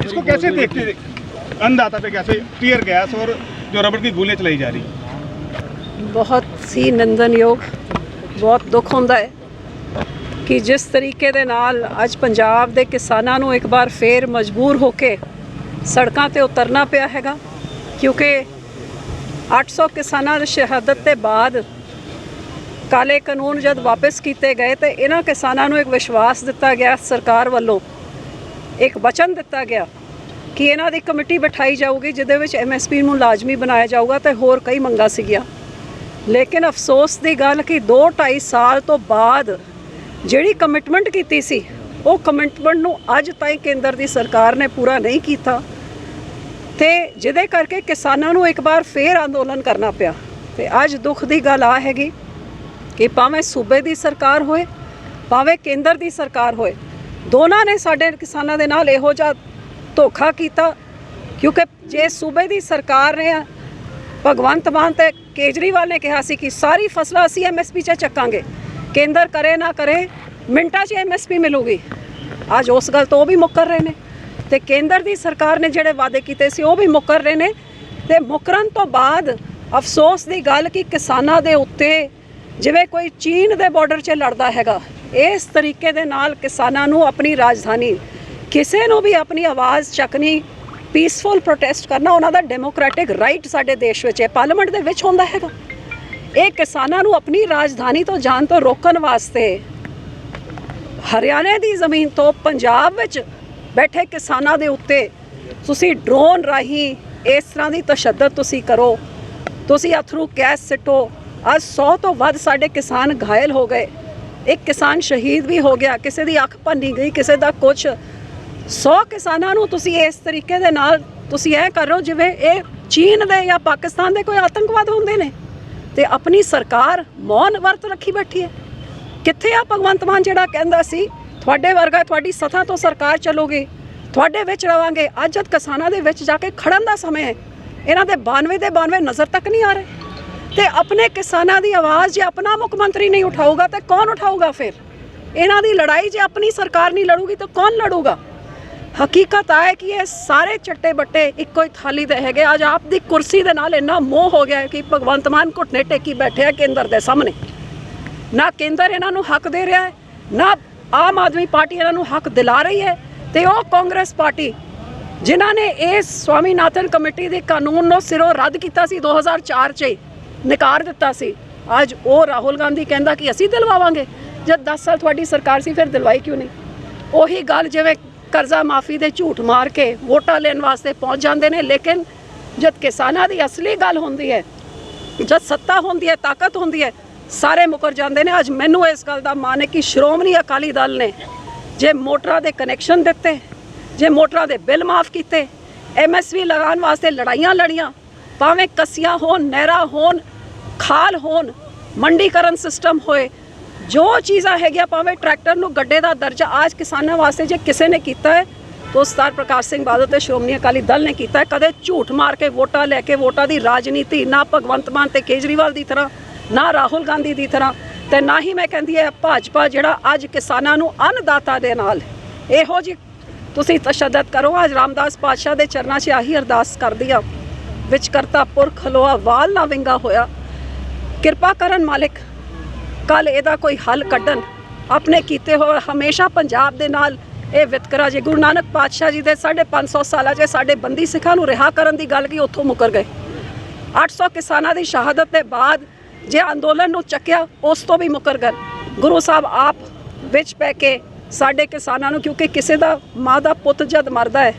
इसको कैसे देखते अन्नदाता पे कैसे टीयर गैस और जो रबड़ की गोलियां चलाई जा रही ਬਹੁਤ ਹੀ ਨਿੰਦਨਯੋਗ ਬਹੁਤ ਦੁੱਖ ਹੁੰਦਾ ਹੈ ਕਿ ਜਿਸ ਤਰੀਕੇ ਦੇ ਨਾਲ ਅੱਜ ਪੰਜਾਬ ਦੇ ਕਿਸਾਨਾਂ ਨੂੰ ਇੱਕ ਵਾਰ ਫੇਰ ਮਜਬੂਰ ਹੋ ਕੇ ਸੜਕਾਂ ਤੇ ਉਤਰਨਾ ਪਿਆ ਹੈਗਾ ਕਿਉਂਕਿ 800 ਕਿਸਾਨਾਂ ਦੀ ਸ਼ਹਾਦਤ ਦੇ ਬਾਅਦ ਕਾਲੇ ਕਾਨੂੰਨ ਜਦ ਵਾਪਸ ਕੀਤੇ ਗਏ ਤੇ ਇਹਨਾਂ ਕਿਸਾਨਾਂ ਨੂੰ ਇੱਕ ਵਿਸ਼ਵਾਸ ਦਿੱਤਾ ਗਿਆ ਸਰਕਾਰ ਵੱਲੋਂ ਇੱਕ ਵਚਨ ਦਿੱਤਾ ਗਿਆ ਕਿ ਇਹਨਾਂ ਦੀ ਕਮੇਟੀ ਬਿਠਾਈ ਜਾਊਗੀ, ਜਿਹਦੇ ਵਿੱਚ ਐਮਐਸਪੀ ਨੂੰ ਲਾਜ਼ਮੀ ਬਣਾਇਆ ਜਾਊਗਾ ਤੇ ਹੋਰ ਕਈ ਮੰਗਾਂ ਸੀਗੀਆਂ। ਲੇਕਿਨ ਅਫਸੋਸ ਦੀ ਗੱਲ ਕਿ 2 2.5 ਸਾਲ ਤੋਂ ਬਾਅਦ ਜਿਹੜੀ ਕਮਿਟਮੈਂਟ ਕੀਤੀ ਸੀ, ਉਹ ਕਮਿਟਮੈਂਟ ਨੂੰ ਅੱਜ ਤਾਈਂ ਕੇਂਦਰ ਦੀ ਸਰਕਾਰ ਨੇ ਪੂਰਾ ਨਹੀਂ ਕੀਤਾ ਤੇ ਜਿਹਦੇ ਕਰਕੇ ਕਿਸਾਨਾਂ ਨੂੰ ਇੱਕ ਵਾਰ ਫੇਰ ਅੰਦੋਲਨ ਕਰਨਾ ਪਿਆ। ਤੇ ਅੱਜ ਦੁੱਖ ਦੀ ਗੱਲ ਆ ਹੈਗੀ ਕਿ ਭਾਵੇਂ ਸੂਬੇ ਦੀ ਸਰਕਾਰ ਹੋਏ, ਭਾਵੇਂ ਕੇਂਦਰ ਦੀ ਸਰਕਾਰ ਹੋਏ ਦੋਨਾਂ ਨੇ ਸਾਡੇ ਕਿਸਾਨਾਂ ਦੇ ਨਾਲ ਇਹੋ ਜਿਹਾ ਧੋਖਾ ਕੀਤਾ, ਕਿਉਂਕਿ ਜੇ ਸੂਬੇ ਦੀ ਸਰਕਾਰ ਨੇ ਭਗਵੰਤ ਮਾਨ ਤੇ ਕੇਜਰੀਵਾਲ ਨੇ ਕਿਹਾ ਸੀ ਕਿ ਸਾਰੀ ਫਸਲਾਂ ਅਸੀਂ ਐਮਐਸਪੀ 'ਚ ਚੱਕਾਂਗੇ, ਕੇਂਦਰ ਕਰੇ ਨਾ ਕਰੇ, ਮਿੰਟਾਂ 'ਚ ਐਮਐਸਪੀ ਮਿਲੂਗੀ। ਅੱਜ ਉਸ ਗੱਲ ਤੋਂ ਉਹ ਵੀ ਮੁੱਕਰ ਰਹੇ ਨੇ ਤੇ ਕੇਂਦਰ ਦੀ ਸਰਕਾਰ ਨੇ ਜਿਹੜੇ ਵਾਅਦੇ ਕੀਤੇ ਸੀ ਉਹ ਵੀ ਮੁੱਕਰ ਰਹੇ ਨੇ ਤੇ ਮੁੱਕਰਨ ਤੋਂ ਬਾਅਦ ਅਫਸੋਸ ਦੀ ਗੱਲ ਕਿ ਕਿਸਾਨਾਂ ਦੇ ਉੱਤੇ ਜਿਵੇਂ ਕੋਈ ਚੀਨ ਦੇ ਬਾਰਡਰ 'ਚ ਲੜਦਾ ਹੈਗਾ, ਇਸ ਤਰੀਕੇ ਦੇ ਨਾਲ ਕਿਸਾਨਾਂ ਨੂੰ ਆਪਣੀ ਰਾਜਧਾਨੀ, ਕਿਸੇ ਨੂੰ ਵੀ ਆਪਣੀ ਆਵਾਜ਼ ਚੱਕਣੀ ਪੀਸਫੁਲ ਪ੍ਰੋਟੈਸਟ ਕਰਨਾ ਉਹਨਾਂ ਦਾ ਡੈਮੋਕ੍ਰੈਟਿਕ ਰਾਈਟ ਸਾਡੇ ਦੇਸ਼ ਵਿੱਚ ਹੈ ਪਾਰਲੀਮੈਂਟ ਦੇ ਵਿੱਚ ਹੁੰਦਾ ਹੈਗਾ। ਇਹ ਕਿਸਾਨਾਂ ਨੂੰ ਆਪਣੀ ਰਾਜਧਾਨੀ ਤੋਂ ਜਾਣ ਤੋਂ ਰੋਕਣ ਵਾਸਤੇ ਹਰਿਆਣੇ ਦੀ ਜ਼ਮੀਨ ਤੋਂ ਪੰਜਾਬ ਵਿੱਚ ਬੈਠੇ ਕਿਸਾਨਾਂ ਦੇ ਉੱਤੇ ਤੁਸੀਂ ਡਰੋਨ ਰਾਹੀਂ ਇਸ ਤਰ੍ਹਾਂ ਦੀ ਤਸ਼ੱਦਦ ਤੁਸੀਂ ਕਰੋ, ਤੁਸੀਂ ਅਥਰੂ ਗੈਸ ਸਿੱਟੋ ਅੱਜ 100 ਤੋਂ ਵੱਧ ਸਾਡੇ ਕਿਸਾਨ ਘਾਇਲ ਹੋ ਗਏ। ਇੱਕ ਕਿਸਾਨ ਸ਼ਹੀਦ ਵੀ ਹੋ ਗਿਆ। ਕਿਸੇ ਦੀ ਅੱਖ ਭੰਨੀ ਗਈ, ਕਿਸੇ ਦਾ ਕੁਝ 100 ਕਿਸਾਨਾਂ ਨੂੰ ਤੁਸੀਂ ਇਸ ਤਰੀਕੇ ਦੇ ਨਾਲ ਤੁਸੀਂ ਇਹ ਕਰ ਰਹੇ ਹੋ ਜਿਵੇਂ ਇਹ ਚੀਨ ਦੇ ਜਾਂ ਪਾਕਿਸਤਾਨ ਦੇ ਕੋਈ ਆਤੰਕਵਾਦ ਹੁੰਦੇ ਨੇ। ਤੇ ਆਪਣੀ ਸਰਕਾਰ ਮੌਨ ਵਰਤ ਰੱਖੀ ਬੈਠੀ ਹੈ। ਕਿੱਥੇ ਆ ਭਗਵੰਤ ਮਾਨ ਜਿਹੜਾ ਕਹਿੰਦਾ ਸੀ, ਤੁਹਾਡੇ ਵਰਗਾ ਤੁਹਾਡੀ ਸਥਾ ਤੋਂ ਸਰਕਾਰ ਚੱਲੋਗੇ। ਤੁਹਾਡੇ ਵਿੱਚ ਰਵਾਂਗੇ। ਅੱਜ ਜਦ ਕਿਸਾਨਾਂ ਦੇ ਵਿੱਚ ਜਾ ਕੇ ਖੜਨ ਦਾ ਸਮਾਂ ਹੈ, ਇਹਨਾਂ ਦੇ 92 ਦੇ 92 ਨਜ਼ਰ ਤੱਕ ਨਹੀਂ ਆ ਰਹੇ। ਤੇ ਆਪਣੇ ਕਿਸਾਨਾਂ ਦੀ ਆਵਾਜ਼ ਜੇ ਆਪਣਾ ਮੁੱਖ ਮੰਤਰੀ ਨਹੀਂ ਉਠਾਊਗਾ ਤੇ ਕੌਣ ਉਠਾਊਗਾ ਫਿਰ? ਇਹਨਾਂ ਦੀ ਲੜਾਈ ਜੇ ਆਪਣੀ ਸਰਕਾਰ ਨਹੀਂ ਲੜੂਗੀ ਤਾਂ ਕੌਣ ਲੜੂਗਾ? ਹਕੀਕਤ ਆ ਹੈ ਕਿ ਇਹ ਸਾਰੇ ਚੱਟੇ ਬੱਟੇ ਇੱਕੋ ਹੀ ਥਾਲੀ ਦੇ ਹੈਗੇ। ਅੱਜ ਆਪ ਦੀ ਕੁਰਸੀ ਦੇ ਨਾਲ ਇੰਨਾ ਮੋਹ ਹੋ ਗਿਆ ਕਿ ਭਗਵੰਤ ਮਾਨ ਘੁੱਟਨੇ ਟੇਕੀ ਬੈਠੇ ਆ ਕੇਂਦਰ ਦੇ ਸਾਹਮਣੇ। ਨਾ ਕੇਂਦਰ ਇਹਨਾਂ ਨੂੰ ਹੱਕ ਦੇ ਰਿਹਾ ਹੈ ਨਾ ਆਮ ਆਦਮੀ ਪਾਰਟੀ ਇਹਨਾਂ ਨੂੰ ਹੱਕ ਦਿਲਾ ਰਹੀ ਹੈ ਤੇ ਉਹ ਕਾਂਗਰਸ ਪਾਰਟੀ ਜਿਨ੍ਹਾਂ ਨੇ ਇਸ ਸਵਾਮੀਨਾਥਨ ਕਮੇਟੀ ਦੇ ਕਾਨੂੰਨ ਨੂੰ ਸਿਰੋਂ ਰੱਦ ਕੀਤਾ ਸੀ 2004 ਚ ਹੀ, ਨਕਾਰ ਦਿੱਤਾ ਸੀ। ਅੱਜ ਉਹ ਰਾਹੁਲ ਗਾਂਧੀ ਕਹਿੰਦਾ ਕਿ ਅਸੀਂ ਦਿਲਵਾਵਾਂਗੇ। ਜਦ 10 ਸਾਲ ਤੁਹਾਡੀ ਸਰਕਾਰ ਸੀ, ਫਿਰ ਦਿਲਵਾਈ ਕਿਉਂ ਨਹੀਂ? ਉਹੀ ਗੱਲ ਜਿਵੇਂ ਕਰਜ਼ਾ ਮਾਫੀ ਦੇ ਝੂਠ ਮਾਰ ਕੇ ਵੋਟਾਂ ਲੈਣ ਵਾਸਤੇ ਪਹੁੰਚ ਜਾਂਦੇ ਨੇ, ਲੇਕਿਨ ਜਦ ਕਿਸਾਨਾਂ ਦੀ ਅਸਲੀ ਗੱਲ ਹੁੰਦੀ ਹੈ, ਜਦ ਸੱਤਾ ਹੁੰਦੀ ਹੈ, ਤਾਕਤ ਹੁੰਦੀ ਹੈ, ਸਾਰੇ ਮੁਕਰ ਜਾਂਦੇ ਨੇ। ਅੱਜ ਮੈਨੂੰ ਇਸ ਗੱਲ ਦਾ ਮਾਣ ਹੈ ਕਿ ਸ਼੍ਰੋਮਣੀ ਅਕਾਲੀ ਦਲ ਨੇ ਜੇ ਮੋਟਰਾਂ ਦੇ ਕਨੈਕਸ਼ਨ ਦਿੱਤੇ, ਜੇ ਮੋਟਰਾਂ ਦੇ ਬਿੱਲ ਮਾਫ ਕੀਤੇ ਐਮਐਸਵੀ ਲਗਾਉਣ ਵਾਸਤੇ ਲੜਾਈਆਂ ਲੜੀਆਂ, ਭਾਵੇਂ ਕਸੀਆਂ ਹੋਣ, ਨਹਿਰਾਂ ਹੋਣ ਖਾਲ ਹੋਣ, ਮੰਡੀਕਰਨ ਸਿਸਟਮ ਹੋਏ, ਜੋ ਚੀਜ਼ਾਂ ਹੈਗੀਆਂ ਭਾਵੇਂ ਟਰੈਕਟਰ ਨੂੰ ਗੱਡੇ ਦਾ ਦਰਜਾ ਆਜ ਕਿਸਾਨਾਂ ਵਾਸਤੇ ਜੇ ਕਿਸੇ ਨੇ ਕੀਤਾ ਹੈ, ਤਾਂ ਸਰਦਾਰ ਪ੍ਰਕਾਸ਼ ਸਿੰਘ ਬਾਦਲ ਤੇ ਸ਼੍ਰੋਮਣੀ ਅਕਾਲੀ ਦਲ ਨੇ ਕੀਤਾ ਹੈ। ਕਦੇ ਝੂਠ ਮਾਰ ਕੇ ਵੋਟਾਂ ਲੈ ਕੇ ਵੋਟਾਂ ਦੀ ਰਾਜਨੀਤੀ, ਨਾ ਭਗਵੰਤ ਮਾਨ ਤੇ ਕੇਜਰੀਵਾਲ ਦੀ ਤਰ੍ਹਾਂ, ਨਾ ਰਾਹੁਲ ਗਾਂਧੀ ਦੀ ਤਰ੍ਹਾਂ ਤੇ ਨਾ ਹੀ ਮੈਂ ਕਹਿੰਦੀ ਹੈ ਭਾਜਪਾ ਜਿਹੜਾ ਅੱਜ ਕਿਸਾਨਾਂ ਨੂੰ ਅੰਨਦਾਤਾ ਦੇ ਨਾਲ ਇਹੋ ਜੀ ਤੁਸੀਂ ਤਸ਼ੱਦਦ ਕਰੋ। ਅੱਜ ਰਾਮਦਾਸ ਪਾਤਸ਼ਾਹ ਦੇ ਚਰਨਾਂ 'ਚ ਆਹੀ ਅਰਦਾਸ ਕਰਦੀ ਆ ਵਿਚ ਕਰਤਾ ਪੁਰਖ ਖਲੋਆ ਵਾਲ ਨਾ ਵਿੰਗਾ ਹੋਇਆ। ਕਿਰਪਾ ਕਰਨ ਮਾਲਿਕ ਕੱਲ ਇਹਦਾ ਕੋਈ ਹੱਲ ਕੱਢਣ। ਆਪਣੇ ਕੀਤੇ ਹੋਏ ਹਮੇਸ਼ਾ ਪੰਜਾਬ ਦੇ ਨਾਲ ਇਹ ਵਿਤਕਰਾ ਜੇ ਗੁਰੂ ਨਾਨਕ ਪਾਤਸ਼ਾਹ ਜੀ ਦੇ 550 ਸਾਲਾਂ 'ਚ ਸਾਡੇ ਬੰਦੀ ਸਿੱਖਾਂ ਨੂੰ ਰਿਹਾ ਕਰਨ ਦੀ ਗੱਲ ਕੀ ਉੱਥੋਂ ਮੁਕਰ ਗਏ। 800 ਕਿਸਾਨਾਂ ਦੀ ਸ਼ਹਾਦਤ ਦੇ ਬਾਅਦ ਜੇ ਅੰਦੋਲਨ ਨੂੰ ਚੱਕਿਆ, ਉਸ ਤੋਂ ਵੀ ਮੁਕਰ ਗਏ। ਗੁਰੂ ਸਾਹਿਬ ਆਪ ਵਿੱਚ ਪੈ ਕੇ ਸਾਡੇ ਕਿਸਾਨਾਂ ਨੂੰ ਕਿਉਂਕਿ ਕਿਸੇ ਦਾ ਮਾਂ ਦਾ ਪੁੱਤ ਜਦ ਮਰਦਾ ਹੈ,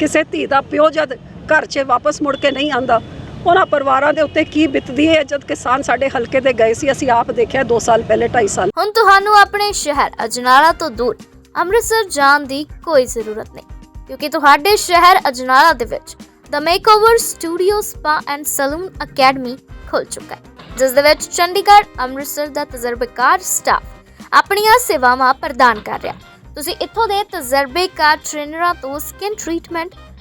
ਕਿਸੇ ਧੀ ਦਾ ਪਿਓ ਜਦ ਘਰ 'ਚ ਵਾਪਸ ਮੁੜ ਕੇ ਨਹੀਂ ਆਂਦਾ ਉਹਨਾਂ ਪਰਿਵਾਰਾਂ ਦੇ ਉੱਤੇ ਕੀ ਬਿਤਦੀ ਹੈ? ਜਦ ਕਿਸਾਨ ਸਾਡੇ ਹਲਕੇ ਦੇ ਗਏ ਸੀ, ਅਸੀਂ ਆਪ ਦੇਖਿਆ 2 ਸਾਲ ਪਹਿਲੇ 2.5 ਸਾਲ ਹੁਣ ਤੁਹਾਨੂੰ ਆਪਣੇ ਸ਼ਹਿਰ ਅਜਨਾਲਾ ਤੋਂ ਦੂਰ ਅੰਮ੍ਰਿਤਸਰ ਜਾਣ ਦੀ ਕੋਈ ਜ਼ਰੂਰਤ ਨਹੀਂ, ਕਿਉਂਕਿ ਤੁਹਾਡੇ ਸ਼ਹਿਰ ਅਜਨਾਲਾ ਦੇ ਵਿੱਚ the makeover studio spa and salon academy ਖੁੱਲ ਚੁੱਕਾ ਹੈ, ਜਿਸ ਦੇ ਵਿੱਚ ਚੰਡੀਗੜ੍ਹ, ਅੰਮ੍ਰਿਤਸਰ ਦਾ ਤਜਰਬੇਕਾਰ ਸਟਾਫ ਆਪਣੀਆਂ ਸੇਵਾਵਾਂ ਪ੍ਰਦਾਨ ਕਰ ਰਿਹਾ ਤੁਸੀਂ ਇੱਥੋਂ ਦੇ ਤਜਰਬੇਕਾਰ ਟ੍ਰੇਨਰਾਂ ਤੋਂ ਸਕਿਨ ਟ੍ਰੀਟਮੈਂਟ